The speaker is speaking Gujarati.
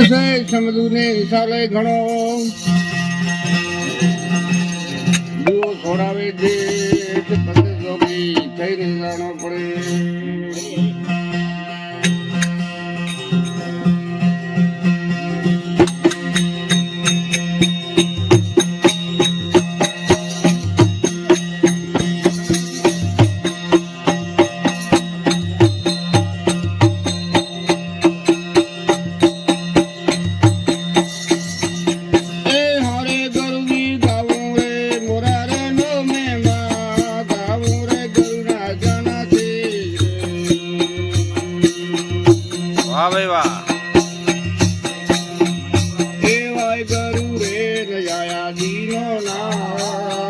છે સમજવું ને હિસાલે ઘણો દીવો છોડાવે છે વાહ ભાઈ વાહ દેવાય ગરુ રે રજાયા દીનો ના